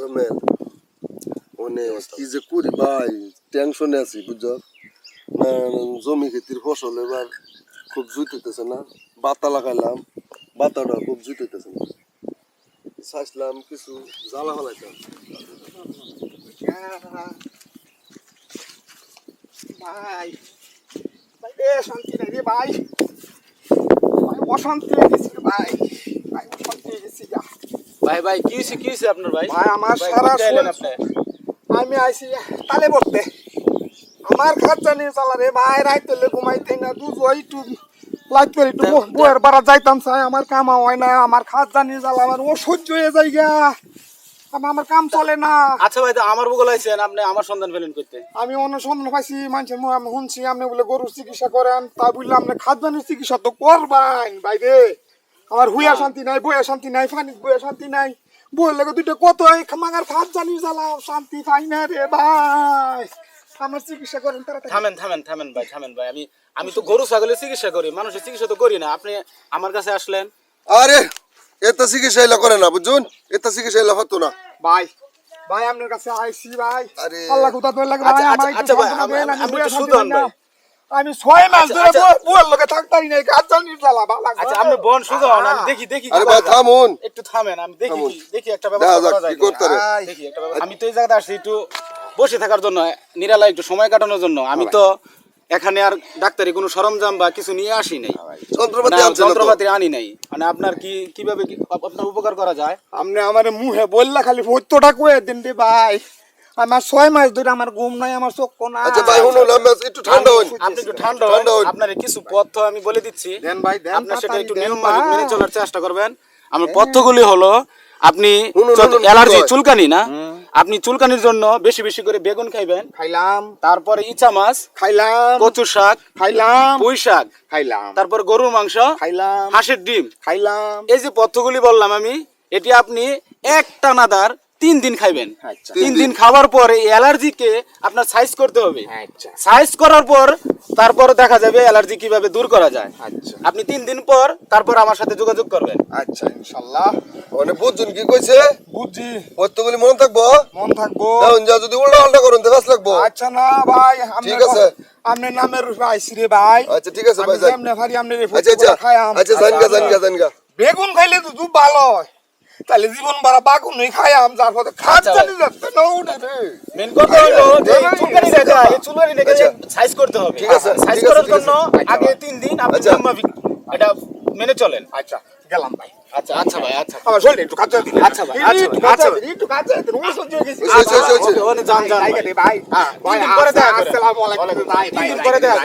বুঝলেন মানে কি যে করি ভাই টেনশনে আছি বুঝছ না জমি খেতির ফসল এবার খুব জুইতেছে না বাতা লাগাইলাম বাতাটা খুব জুইতেছে না চাইছিলাম কিছু জ্বালা ফেলাইতাম ভাই ভাই রে শান্তি নাই রে ভাই অশান্তি গেছি রে ভাই ভাই অশান্তি হয়ে গেছি যা ভাই ভাই কি হয়েছে কি হয়েছে আপনার ভাই? ভাই আমার সারা আমি আইছি তালে পড়তে আমার খাচ্চা নিয়ে চালা রে ভাই রাইতে ঘুমাইতে না দু জয় একটু লাইট করে একটু বো- বাড়া যাইতাম চাই আমার কাম হয় না আমার খাচ্চা নিয়ে জ্বালা আমার ও সহ্য হয়ে যায় গা। আমার কাম চলে না। আচ্ছা ভাই আমার বগল আইছেন আপনি আমার সন্ধান পেলেন করতে আমি অন্য সন্ধান পাইছি মানুষের আমি শুনছি আপনি বলে গরুর চিকিৎসা করেন তা বুঝলে আপনি খাদ্যানির চিকিৎসা তো করবেন বাইরে আমার হুইয়া শান্তি নাই বইয়া শান্তি নাই ফানি বইয়া শান্তি নাই। বইয়ের লেগে দুটো কত এই মাগার খাদ্যানি জ্বালাও শান্তি পাই না রে ভাই। আমার চিকিৎসা করেন তাড়াতাড়ি। থামেন থামেন থামেন ভাই থামেন ভাই। আমি আমি তো গরু ছাগলের চিকিৎসা করি মানুষের চিকিৎসা তো করি না। আপনি আমার কাছে আসলেন। আরে এত চিকিৎসা এলা করে না বুঝুন এত চিকিৎসা এলা হতো না। ভাই ভাই আপনার কাছে আইছি ভাই। আরে। আল্লাহ কোথা তো লাগে আচ্ছা, ভাই আচ্ছা, আচ্ছা ভাই, আমি- একটু শান্তি সুদান। ভাই। আমি ছয় মাস আচ্ছা, ধরে আচ্ছা। বউয়ের লগে থাকতারি নাই খাদ্যানির জ্বালা ভালো লাগছে। আচ্ছা আপনি বন শুধু হন দেখি দেখি আরে ভাই থামুন। একটু থামেন আমি দেখি দেখি একটা ব্যবস্থা করা যায় কি করতে দেখি একটা আমি তো এই জায়গাতে আসছি একটু বসে থাকার জন্য নিরালা একটু সময় কাটানোর জন্য। আমি তো এখানে আর ডাক্তারি কোনো সরঞ্জাম বা কিছু নিয়ে আসি নাই। যন্ত্রপাতি না, আনছে না তো। যন্ত্রপাতি আনি নাই। মানে আপনার কি কীভাবে আপনার উপকার করা যায়? আপনি আমার মুহে বললা খালি সত্যটা কয়ে দিন রে ভাই। আমার ছয় মাস ধরে আমার ঘুম নাই আমার চোখ না আচ্ছা ভাই শুনুন আমি একটু ঠান্ডা হন আপনি একটু ঠান্ডা হন। হন। আপনার কিছু পথ্য আমি বলে দিচ্ছি। দেন ভাই, দেন, আপনার সেটা একটু নিয়ম। মেনে চলার চেষ্টা করবেন। আমার পথ্যগুলি হলো আপনি অ্যালার্জি চুলকানি না আপনি চুলকানির জন্য বেশি বেশি করে বেগুন খাইবেন। খাইলাম। তারপরে ইচা মাছ খাইলাম। কচু শাক খাইলাম। পুঁই শাক খাইলাম। তারপর গরুর মাংস খাইলাম। হাঁসের ডিম। খাইলাম। এই যে পথ্যগুলি বললাম আমি এটি আপনি এক টানাদার তিন দিন খাইবেন। আচ্ছা। তিন দিন খাওয়ার পরে অ্যালার্জিকে আপনার সাইজ করতে হবে। আচ্ছা। সাইজ করার পর তারপর দেখা যাবে অ্যালার্জি কীভাবে দূর করা যায়। আচ্ছা। আপনি তিন দিন পর তারপর আমার সাথে যোগাযোগ করবেন। আচ্ছা ইনশাল্লাহ। মানে বুঝছেন কি কইছে? বুঝছি। কতগুলি মনে থাকব? মন থাকব। যা যদি উল্টা পাল্টা করুন তো লাগবো। আচ্ছা না ভাই ঠিক আছে। আপনার নামের আইসি রে ভাই। আচ্ছা ঠিক আছে ভাই আমি যান ভারি আপনি রে আচ্ছা। আচ্ছা আচ্ছা জানগা জানগা জানগা। বেগুন খাইলে তো খুব ভালো হয়। তাহলে জীবন বাড়া বাগুন নই খায়াম যার খাদ আচ্ছা জানি যাচ্ছে না উঠে রে মেন কথা হলো যে চুলকানি রেখা এই চুলকানি আচ্ছা। সাইজ করতে হবে ঠিক আছে, সাইজ করার জন্য আগে তিন দিন আপনি আচ্ছা। নিয়মাফিক এটা মেনে চলেন আচ্ছা গেলাম ভাই আচ্ছা আচ্ছা ভাই আচ্ছা আমার শরীরে একটু কাজ দিন আচ্ছা ভাই, আচ্ছা আচ্ছা দিন একটু কাজ দিন ও সহ্য হয়ে গেছে হয়েছে, হয়েছে। ওকে, ওখানে যান যান ভাই। হ্যাঁ, ভাই দেখা। আসসালামু আলাইকুম ভাই ভাই দিন পরে দেখা